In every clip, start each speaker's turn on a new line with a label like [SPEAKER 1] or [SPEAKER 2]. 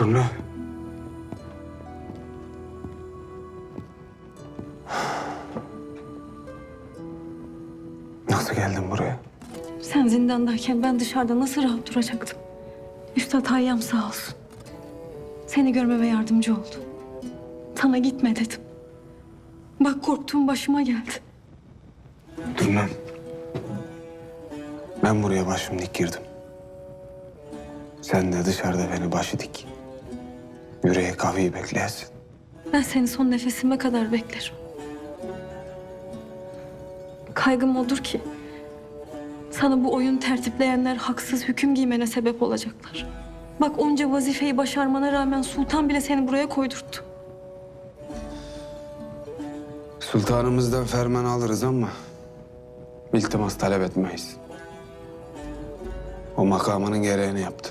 [SPEAKER 1] Turna. Nasıl geldin buraya?
[SPEAKER 2] Sen zindandayken ben dışarıda nasıl rahat duracaktım? Üstad Hayyam sağ olsun. Seni görmeme yardımcı oldu. Sana gitme dedim. Bak korktuğum başıma geldi.
[SPEAKER 1] Turna. Ben buraya başım dik girdim. Sen de dışarıda beni başı dik. Yüreğe kahveyi bekleyesin.
[SPEAKER 2] Ben seni son nefesime kadar beklerim. Kaygım odur ki... ...sana bu oyun tertipleyenler haksız hüküm giymene sebep olacaklar. Bak onca vazifeyi başarmana rağmen sultan bile seni buraya koydurttu.
[SPEAKER 1] Sultanımızdan ferman alırız ama iltimas talep etmeyiz. O makamının gereğini yaptı.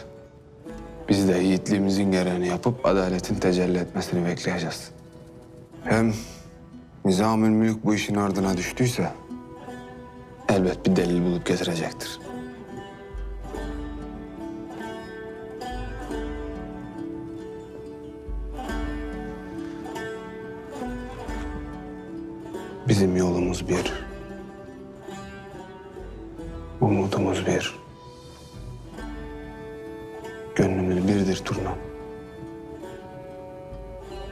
[SPEAKER 1] Biz de yiğitliğimizin gereğini yapıp adaletin tecelli etmesini bekleyeceğiz. Hem Nizamül Mülk bu işin ardına düştüyse elbet bir delil bulup getirecektir. Bizim yolumuz bir. Umudumuz bir. Gönlümüz birdir Turna.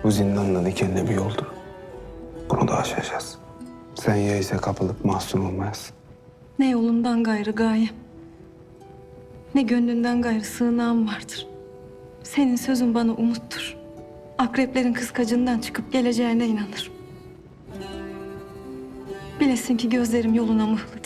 [SPEAKER 1] Bu zindanla dikenli bir yoldur. Bunu da aşacağız. Sen yeise kapılıp mahzun olmayasın.
[SPEAKER 2] Ne yolundan gayrı gayem. Ne gönlünden gayrı sığınağım vardır. Senin sözün bana umuttur. Akreplerin kıskacından çıkıp geleceğine inanırım. Bilesin ki gözlerim yoluna mıhlı.